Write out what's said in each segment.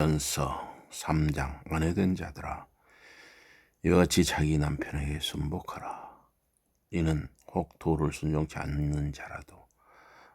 연서 3장 아내된 자들아 이와 같이 자기 남편에게 순복하라. 이는 혹 도를 순종치 않는 자라도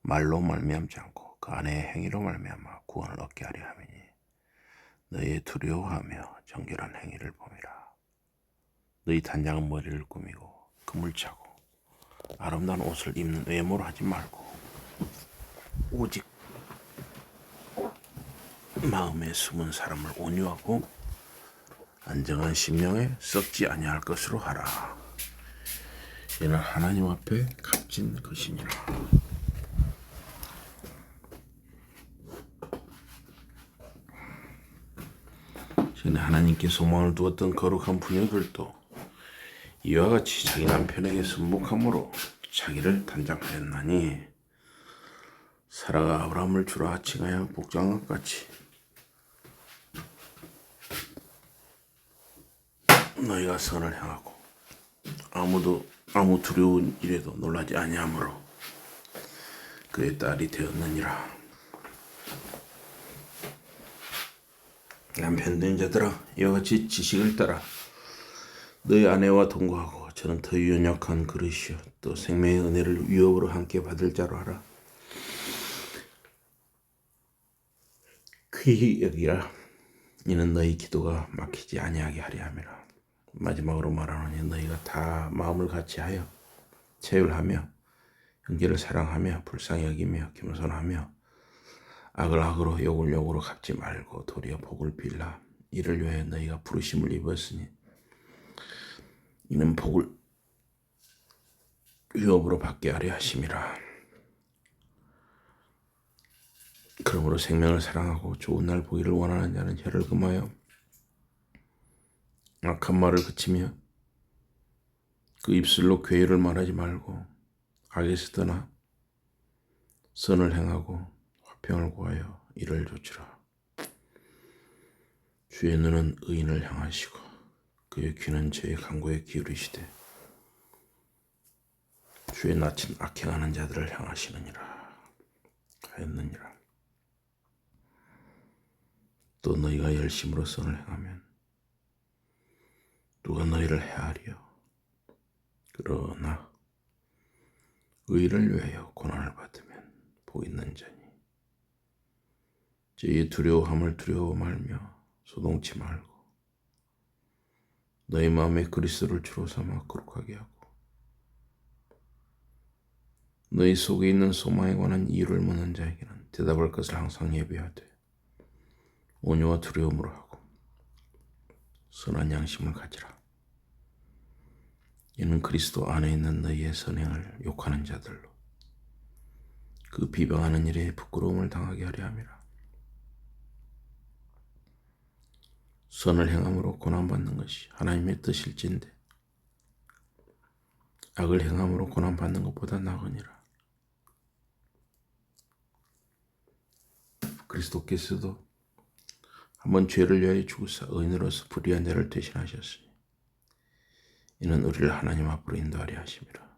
말로 말미암지 않고 그 아내의 행위로 말미암아 구원을 얻게 하려 함이니 너희 두려워하며 정결한 행위를 범이라. 너희 단장은 머리를 꾸미고 금을 차고 아름다운 옷을 입는 외모로 하지 말고 오직 마음에 숨은 사람을 온유하고 안정한 심령에 썩지 아니할 것으로 하라. 이는 하나님 앞에 값진 것이니라. 전에 하나님께 소망을 두었던 거룩한 부녀들도 이와 같이 자기 남편에게 순복함으로 자기를 단장하였나니 사라가 아브라함을 주라 칭하여 복장한 것 같이 너희가 선을 행하고 아무도 아무 두려운 일에도 놀라지 아니하므로 그의 딸이 되었느니라. 남편 된 자들아 이와 같이 지식을 따라 너희 아내와 동거하고 저는 더 연약한 그릇이요 또 생명의 은혜를 위협으로 함께 받을 자로 하라. 귀히 여기라 이는 너희 기도가 막히지 아니하게 하려 함이라. 마지막으로 말하노니 너희가 다 마음을 같이 하여 체율하며 형제를 사랑하며 불쌍히 여기며 겸손하며 악을 악으로 욕을 욕으로 갚지 말고 도리어 복을 빌라. 이를 위하여 너희가 부르심을 입었으니 이는 복을 위협으로 받게 하려 하심이라. 그러므로 생명을 사랑하고 좋은 날 보기를 원하는 자는 혀를 금하여 악한 말을 그치며 그 입술로 괴를 말하지 말고 악에서 떠나 선을 행하고 화평을 구하여 이를 조치라. 주의 눈은 의인을 향하시고 그의 귀는 죄의 강고에 기울이시되 주의 낯은 악행하는 자들을 향하시느니라 하였느니라. 또 너희가 열심으로 선을 행하면 누가 너희를 헤아리요. 그러나 의를 위하여 고난을 받으면 복 있는 자니 저희 두려워함을 두려워 말며 소동치 말고 너희 마음에 그리스도를 주로 삼아 거룩하게 하고 너희 속에 있는 소망에 관한 이유를 묻는 자에게는 대답할 것을 항상 예비하되 온유와 두려움으로 하고 선한 양심을 가지라. 이는 그리스도 안에 있는 너희의 선행을 욕하는 자들로 그 비방하는 일에 부끄러움을 당하게 하려 함이라. 선을 행함으로 고난받는 것이 하나님의 뜻일진데 악을 행함으로 고난받는 것보다 나으니라. 그리스도께서도 한번 죄를 위하여 죽으사 의인으로서 불의한 자를 대신하셨으니 이는 우리를 하나님 앞으로 인도하려 하심이라.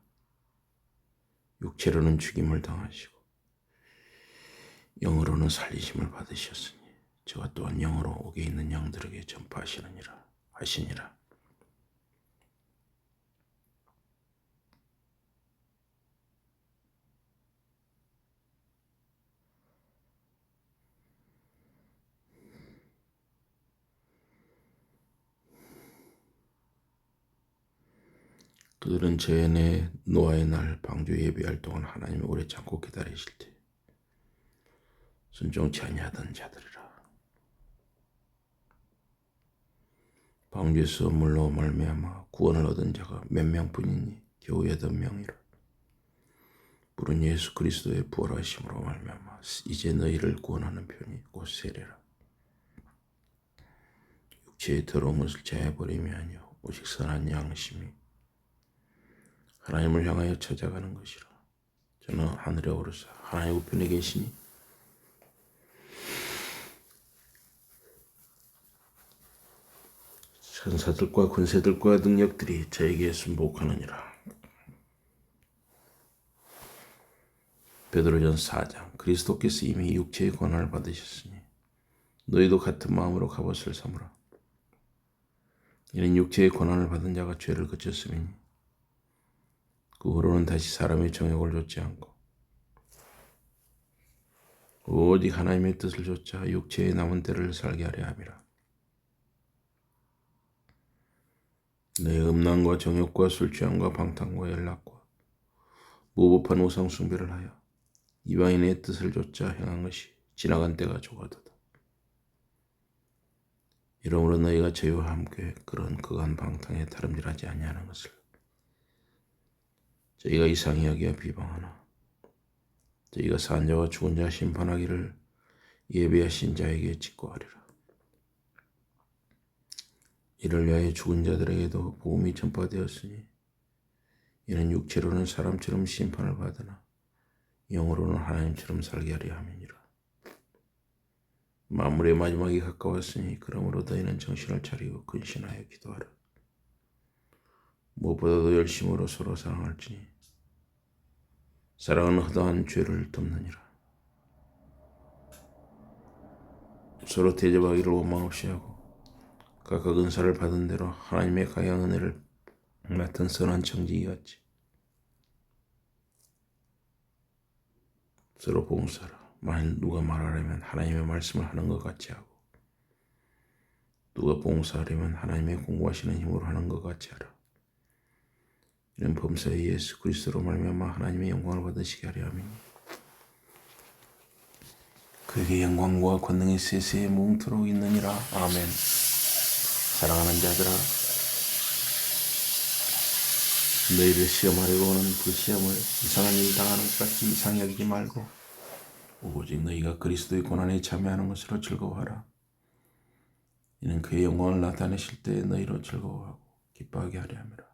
육체로는 죽임을 당하시고 영으로는 살리심을 받으셨으니 저와 또한 영으로 옥에 있는 영들에게 전파하시느니라 하시니라. 그들은 죄내 노아의 날 방주 예비할 동안 하나님을 오래 참고 기다리실 때 순종치 아니하던 자들이라. 방주에서 물로 말미암아 구원을 얻은 자가 몇 명뿐이니 겨우 여덟 명이라. 부른 예수 그리스도의 부활하심으로 말미암아 이제 너희를 구원하는 편이 곧 세례라. 육체의 더러운 것을 제해버림이 아니요 오직 선한 양심이 하나님을 향하여 찾아가는 것이라. 저는 하늘에 오르사 하나님 우편에 계시니 천사들과 군세들과 능력들이 저에게 순복하느니라. 베드로전 4장 그리스도께서 이미 육체의 권한을 받으셨으니 너희도 같은 마음으로 갑옷을 삼으라. 이는 육체의 고난을 받은 자가 죄를 그쳤음이니 그 후로는 다시 사람의 정욕을 좇지 않고 오직 하나님의 뜻을 좇자 육체의 남은 때를 살게 하려 함이라. 내 음란과 정욕과 술 취함과 방탕과 연락과 무법한 우상 숭배를 하여 이방인의 뜻을 좇자 행한 것이 지나간 때가 조가도다. 이러므로 너희가 저희와 함께 그런 그간 방탕에 다름질하지 아니하는 것을 저희가 이상히 여기어 비방하나 저희가 산 자와 죽은 자 심판하기를 예비하신 자에게 직고하리라. 이를 위하여 죽은 자들에게도 복음이 전파되었으니 이는 육체로는 사람처럼 심판을 받으나 영으로는 하나님처럼 살게 하려 함이니라. 만물의 마지막이 가까웠으니 그러므로 너희는 정신을 차리고 근신하여 기도하라. 무엇보다도 열심으로 서로 사랑할지니 사랑은 허다한 죄를 덮느니라. 서로 대접하기를 원망 없이 하고 각각 은사를 받은 대로 하나님의 가양 은혜를 맡은 선한 청지기 같이 서로 봉사라. 만일 누가 말하려면 하나님의 말씀을 하는 것 같이 하고 누가 봉사하려면 하나님의 공부하시는 힘으로 하는 것 같이 하라. 이는 범사의 예수 그리스도로 말미암아 하나님의 영광을 받으시게 하려 함이니 그에게 영광과 권능이 세세에 뭉토록 있느니라. 아멘. 사랑하는 자들아 너희를 시험하려고 오는 그 시험을 이상한 일 당하는 것 같이 이상히 여기지 말고 오직 너희가 그리스도의 고난에 참여하는 것으로 즐거워하라. 이는 그의 영광을 나타내실 때 너희로 즐거워하고 기뻐하게 하려 함이라.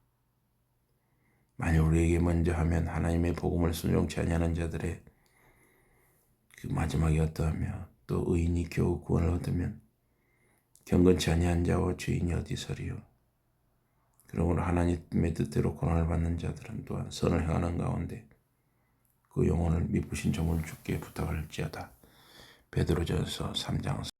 만일 우리에게 먼저 하면 하나님의 복음을 순종치 아니하는 자들의 그 마지막이 어떠하며 또 의인이 겨우 구원을 얻으면 경건치 아니한 자와 죄인이 어디서리요 그러므로 하나님의 뜻대로 고난을 받는 자들은 또한 선을 행하는 가운데 그 영혼을 미쁘신 점을 주께 부탁할지어다. 베드로전서 3장